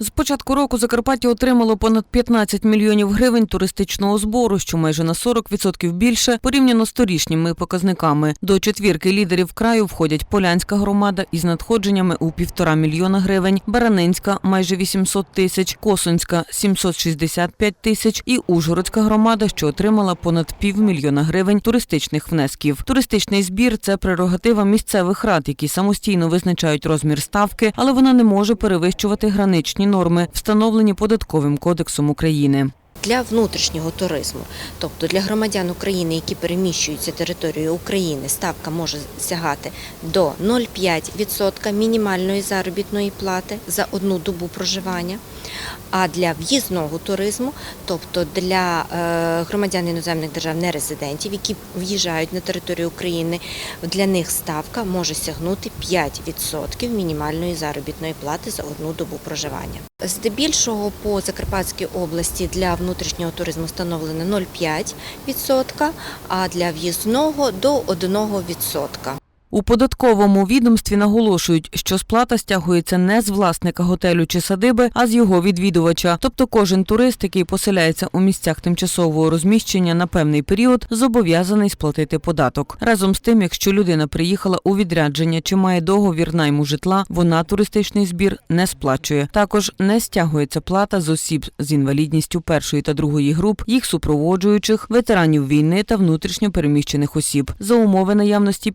З початку року Закарпаття отримало понад 15 мільйонів гривень туристичного збору, що майже на 40% більше порівняно з торішніми показниками. До четвірки лідерів краю входять Полянська громада із надходженнями у півтора мільйона гривень, Баранинська – майже 800 тисяч, Косонська – 765 тисяч і Ужгородська громада, що отримала понад півмільйона гривень туристичних внесків. Туристичний збір – це прерогатива місцевих рад, які самостійно визначають розмір ставки, але вона не може перевищувати граничні норми, встановлені податковим кодексом України. Для внутрішнього туризму, тобто для громадян України, які переміщуються територією України, ставка може сягати до 0,5% мінімальної заробітної плати за одну добу проживання. А для в'їзного туризму, тобто для е, громадян іноземних держав нерезидентів, які в'їжджають на територію України, для них ставка може сягнути 5% мінімальної заробітної плати за одну добу проживання. Здебільшого по Закарпатській області для внутрішнього туризму встановлено 0,5%, а для в'їзного до 1%. У податковому відомстві наголошують, що сплата стягується не з власника готелю чи садиби, а з його відвідувача. Тобто кожен турист, який поселяється у місцях тимчасового розміщення на певний період, зобов'язаний сплатити податок. Разом з тим, якщо людина приїхала у відрядження чи має договір найму житла, вона туристичний збір не сплачує. Також не стягується плата з осіб з інвалідністю першої та другої груп, їх супроводжуючих, ветеранів війни та внутрішньо переміщених осіб за умови наявності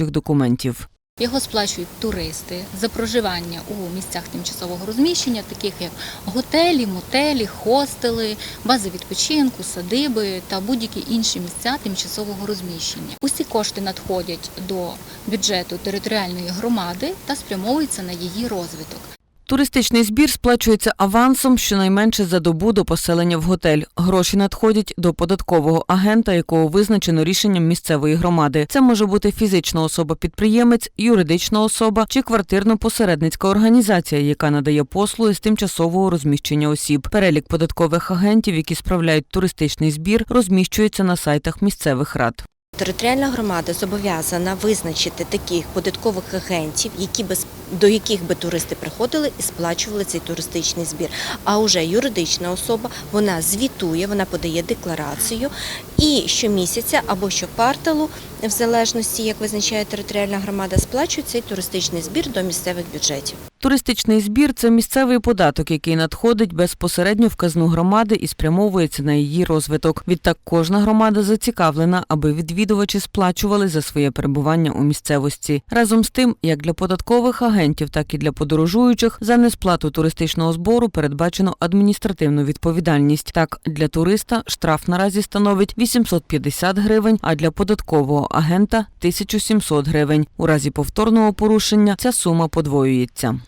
підтверджуючих документів. Його сплачують туристи за проживання у місцях тимчасового розміщення, таких як готелі, мотелі, хостели, бази відпочинку, садиби та будь-які інші місця тимчасового розміщення. Усі кошти надходять до бюджету територіальної громади та спрямовуються на її розвиток. Туристичний збір сплачується авансом щонайменше за добу до поселення в готель. Гроші надходять до податкового агента, якого визначено рішенням місцевої громади. Це може бути фізична особа-підприємець, юридична особа чи квартирно-посередницька організація, яка надає послуги з тимчасового розміщення осіб. Перелік податкових агентів, які справляють туристичний збір, розміщується на сайтах місцевих рад. Територіальна громада зобов'язана визначити таких податкових агентів, які би, до яких би туристи приходили і сплачували цей туристичний збір. А вже юридична особа вона звітує, вона подає декларацію і щомісяця або щокварталу, в залежності як визначає територіальна громада, сплачує цей туристичний збір до місцевих бюджетів. Туристичний збір це місцевий податок, який надходить безпосередньо в казну громади і спрямовується на її розвиток. Відтак кожна громада зацікавлена, аби відвідувачі сплачували за своє перебування у місцевості. Разом з тим, як для податкових агентів, так і для подорожуючих за несплату туристичного збору передбачено адміністративну відповідальність. Так, для туриста штраф наразі становить 850 гривень, а для податкового агента 1700 гривень. У разі повторного порушення ця сума подвоюється.